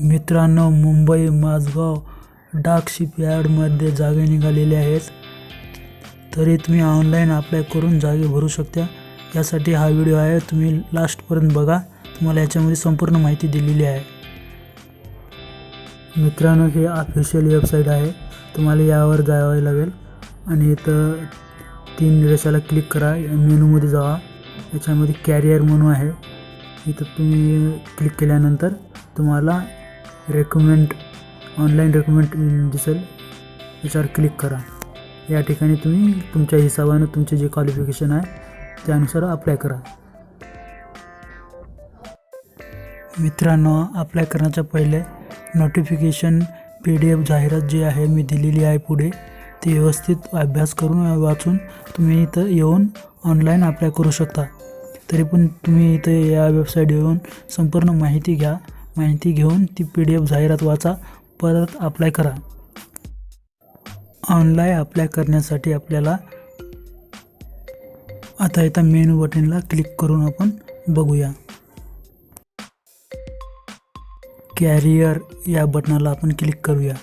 मित्रांनो मुंबई माझगाव डाक शिपयार्डमध्ये जागे निघालेले आहेत. तरी तुम्ही ऑनलाईन अप्लाय करून जागे भरू शकता. यासाठी हा व्हिडिओ आहे. तुम्ही लास्टपर्यंत बघा. तुम्हाला याच्यामध्ये संपूर्ण माहिती दिलेली आहे. मित्रांनो हे ऑफिशियल वेबसाईट आहे. तुम्हाला यावर जावे लागेल. आणि इथं तीन रेषाला क्लिक करा. मेनूमध्ये जावा. याच्यामध्ये कॅरियर म्हणून आहे. इथं तुम्ही क्लिक केल्यानंतर तुम्हाला रेकमेंड ऑनलाईन रेकमेंड दिसेल याच्यावर क्लिक करा. या ठिकाणी तुम्ही तुमच्या हिशोबानं तुमचे जे क्वालिफिकेशन आहे त्यानुसार अप्लाय करा. मित्रांनो अप्लाय करण्याच्या पहिले नोटिफिकेशन पी डी एफ जाहिरात जी आहे मी दिलेली आहे पुढे. ती व्यवस्थित अभ्यास करून वाचून तुम्ही इथं येऊन ऑनलाईन अप्लाय करू शकता. तरी पण तुम्ही इथं या वेबसाईट येऊन संपूर्ण माहिती घ्या. माहिती घेऊन ती पी डी एफ जाहिरात वाचा परत अप्लाय करा. ऑनलाईन अप्लाय करण्यासाठी आपल्याला आता इथं मेनू बटनला क्लिक करून आपण बघूया. कॅरियर या बटनाला आपण क्लिक करूया.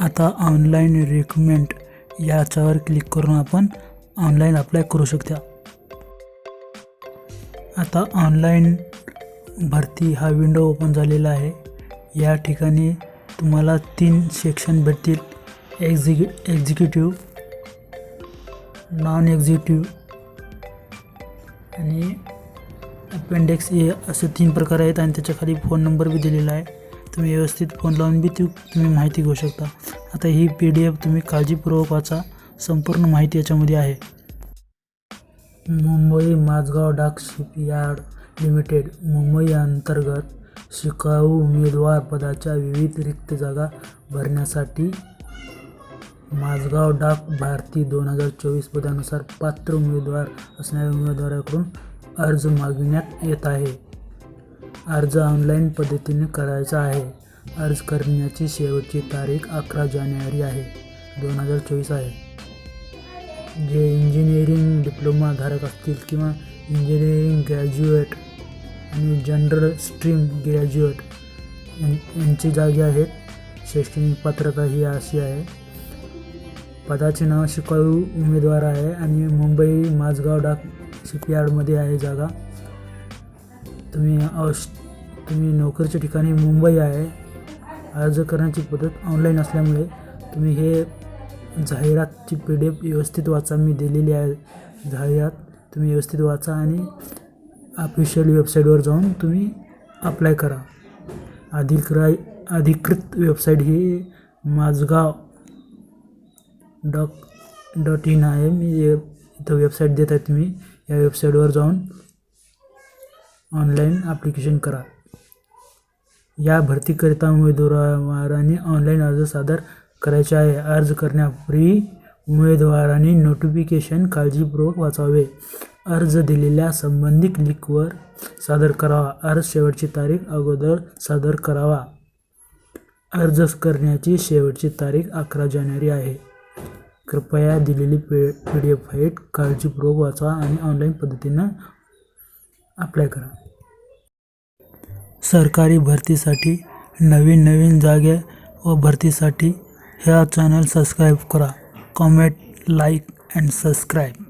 आता ऑनलाईन रिकमेंट याच्यावर क्लिक करून आपण ऑनलाईन अप्लाय करू शकता. आता ऑनलाईन भरती हा विंडो ओपन झालेला आहे. या ठिकाणी तुम्हाला तीन सेक्शन भेटतील. एक्झिक्यु एक्झिक्युटिव्ह नॉन एक्झिक्युटिव्ह आणि अपेंडिक्स ए असे तीन प्रकार आहेत आणि त्याच्याखाली फोन नंबर बी दिलेला आहे. तुम्ही व्यवस्थित फोन लावून बी ती तुम्ही माहिती घेऊ शकता. आता ही पी डी एफ तुम्ही काळजीपूर्वक वाचा. संपूर्ण माहिती याच्यामध्ये आहे. मुंबई माझगाव डाक शिपयार्ड लिमिटेड मुंबई अंतर्गत शिकाऊ उमेदवार पदाच्या विविध रिक्त जागा भरण्यासाठी माझगाव डाक भारती दोन हजार चोवीस पदानुसार पात्र उमेदवार असणाऱ्या उमेदवाराकडून अर्ज मागविण्यात येत आहे. अर्ज ऑनलाईन पद्धतीने करायचा आहे. अर्ज करण्याची शेवटची तारीख अकरा जानेवारी आहे. दोन हजार चोवीस आहे. जे इंजिनिअरिंग डिप्लोमाधारक असतील किंवा इंजिनिअरिंग ग्रॅज्युएट आणि जनरल स्ट्रीम ग्रॅज्युएट यांची जागे आहेत. शैक्षणिक पात्रता ही अशी आहे. पदाचे नाव शिकाऊ उमेदवार आहे आणि मुंबई माझगाव डाक शिपयार्डमध्ये आहे जागा. तुम्ही अवश तुम्ही नोकरीच्या ठिकाणी मुंबई आहे. अर्ज करण्याची पद्धत ऑनलाईन असल्यामुळे तुम्ही हे जाहिरातची पी डी एफ व्यवस्थित वाचा. मी दिलेली आहे जाहिरात तुम्ही व्यवस्थित वाचा आणि ऑफिशियल वेबसाईटवर जाऊन तुम्ही अप्लाय करा. अधिक्राय अधिकृत वेबसाईट ही माझगाव डॉक डॉट इन आहे. मी इथं वेबसाईट देत आहे. तुम्ही या वेबसाईटवर जाऊन ऑनलाईन ॲप्लिकेशन करा. या भरतीकरिता उमेदवाराने ऑनलाईन अर्ज सादर करायचे आहे. अर्ज करण्यापूर्वी उमेदवाराने नोटिफिकेशन काळजीपूर्वक वाचावे. अर्ज दिलेल्या संबंधित लिंकवर सादर करावा. अर्ज शेवटची तारीख अगोदर सादर करावा. अर्ज करण्याची शेवटची तारीख अकरा जानेवारी आहे. कृपया दिलेली पे पी डी एफ फाईट काळजीपूर्वक वाचा आणि ऑनलाईन पद्धतीनं अप्लाय करा. सरकारी भरतीसाठी नवीन नवीन जागे व भरतीसाठी ह्या चॅनल सबस्क्राईब करा. Comment like and subscribe